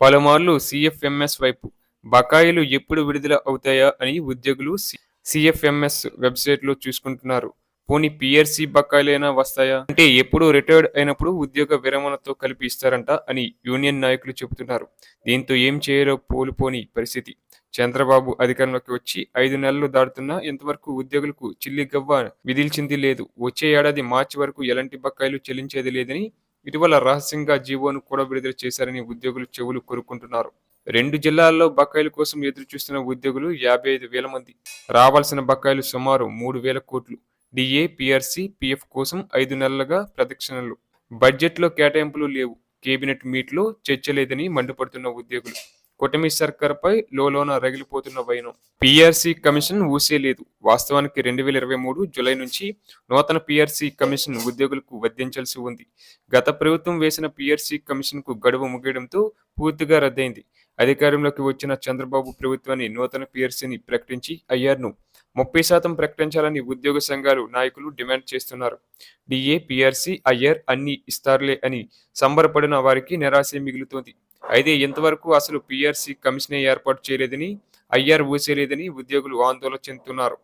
పలుమార్లు సిఎఫ్ఎంఎస్ వైపు బకాయిలు ఎప్పుడు విడుదల అవుతాయా అని ఉద్యోగులు సిఎఫ్ఎంఎస్ వెబ్సైట్లో చూసుకుంటున్నారు. పోనీ పిఆర్సీ బకాయిలైనా వస్తాయా? అంటే ఎప్పుడు రిటైర్డ్ అయినప్పుడు ఉద్యోగ విరమణతో కలిపి ఇస్తారంట అని యూనియన్ నాయకులు చెబుతున్నారు. దీంతో ఏం చేయాలో పోలుపోని పరిస్థితి. చంద్రబాబు అధికారంలోకి వచ్చి ఐదు నెలలు దాడుతున్నా ఇంతవరకు ఉద్యోగులకు చిల్లి గవ్వ విధిల్చింది లేదు. వచ్చే ఏడాది మార్చి వరకు ఎలాంటి బకాయిలు చెల్లించేది లేదని ఇటీవల రహస్యంగా జీవోను కూడా విడుదల చేశారని ఉద్యోగులు చెవులు కోరుకుంటున్నారు. రెండు జిల్లాల్లో బకాయిల కోసం ఎదురు చూస్తున్న ఉద్యోగులు యాభై ఐదు వేల మంది. రావాల్సిన బకాయిలు సుమారు మూడు వేల కోట్లు. డిఏ పిఆర్సి పిఎఫ్ కోసం ఐదు నెలలుగా ప్రదక్షిణలు. బడ్జెట్లో కేటాయింపులు లేవు. కేబినెట్ మీట్లో చర్చ లేదని మండిపడుతున్న ఉద్యోగులు. కూటమి సర్కార్పై లోలోన రగిలిపోతున్న వైనం. పిఆర్సీ కమిషన్ ఊసే లేదు. వాస్తవానికి రెండు వేల ఇరవై మూడు జులై నుంచి నూతన పిఆర్సీ కమిషన్ ఉద్యోగులకు వర్ధించాల్సి ఉంది. గత ప్రభుత్వం వేసిన పిఆర్సీ కమిషన్కు గడువు ముగియడంతో పూర్తిగా రద్దయింది. అధికారంలోకి వచ్చిన చంద్రబాబు ప్రభుత్వాన్ని నూతన పిఆర్సీని ప్రకటించి ఐఆర్ను ముప్పై శాతం ప్రకటించాలని ఉద్యోగ సంఘాలు నాయకులు డిమాండ్ చేస్తున్నారు. డిఏ పిఆర్సీ ఐఆర్ అన్ని ఇస్తారులే అని సంబరపడిన వారికి నిరాశ మిగులుతోంది. అయితే ఇంతవరకు అసలు పిఆర్సీ కమిషనే ఏర్పాటు చేయలేదని ఐఆర్ ఊసేలేదని ఉద్యోగులు ఆందోళన చెందుతున్నారు.